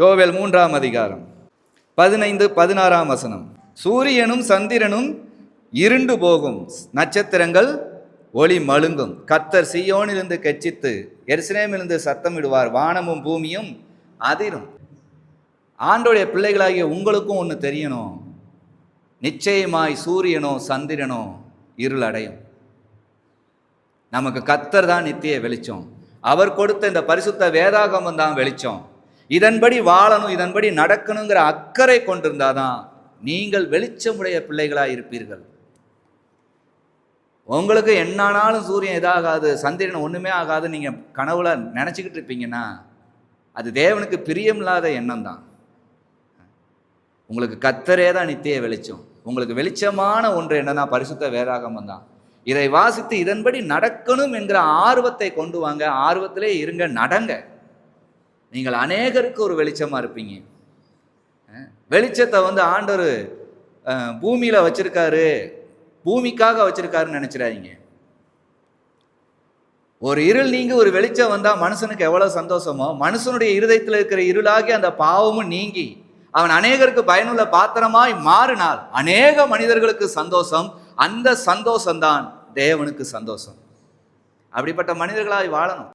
யோவேல் மூன்றாம் அதிகாரம். பதினைந்து பதினாறாம் வசனம். சூரியனும் சந்திரனும் இருண்டு போகும். நட்சத்திரங்கள் ஒளி மழுங்கும். கர்த்தர் சியோனிலிருந்து கெச்சித்து எருசலேமிலிருந்து சத்தமிடுவார். வானமும் பூமியும் அதிரும். ஆண்டோடைய பிள்ளைகளாகிய உங்களுக்கும் ஒன்று தெரியணும். நிச்சயமாய் சூரியனோ சந்திரனோ இருள் அடையும். நமக்கு கத்தர் தான் நித்திய வெளிச்சம். அவர் கொடுத்த இந்த பரிசுத்த வேதாகமம் தான் வெளிச்சம். இதன்படி வாழணும் இதன்படி நடக்கணுங்கிற அக்கறை கொண்டிருந்தாதான் நீங்கள் வெளிச்சமுடைய பிள்ளைகளாக இருப்பீர்கள். உங்களுக்கு என்னானாலும் சூரியன் இதாகாது சந்திரன் ஒன்றுமே ஆகாது நீங்கள் கனவுல நினச்சிக்கிட்டு இருப்பீங்கன்னா அது தேவனுக்கு பிரியமில்லாத எண்ணம் தான் உங்களுக்கு கத்தரே தான் நித்திய வெளிச்சம். உங்களுக்கு வெளிச்சமான ஒன்று என்னன்னா பரிசுத்த வேதாகமம் தான் இதை வாசித்து இதன்படி நடக்கணும் என்கிற ஆர்வத்தை கொண்டு வாங்க ஆர்வத்திலே இருங்க நடங்க. நீங்கள் அநேகருக்கு ஒரு வெளிச்சமாக இருப்பீங்க. வெளிச்சத்தை வந்து ஆண்டவர் பூமியில் வச்சுருக்காரு. வச்சிருக்காரு பூமிக்காக வச்சிருக்காருன்னு நினச்சிடாதீங்க. ஒரு இருள் நீங்கி ஒரு வெளிச்சம் வந்தால் மனுஷனுக்கு எவ்வளோ சந்தோஷமோ மனுஷனுடைய இருதயத்தில் இருக்கிற இருளாகி அந்த பாவமும் நீங்கி அவன் அநேகருக்கு பயனுள்ள பாத்திரமாய் மாறினால் அநேக மனிதர்களுக்கு சந்தோஷம். அந்த சந்தோஷம்தான் தேவனுக்கு சந்தோஷம். அப்படிப்பட்ட மனிதர்களாய் வாழணும்.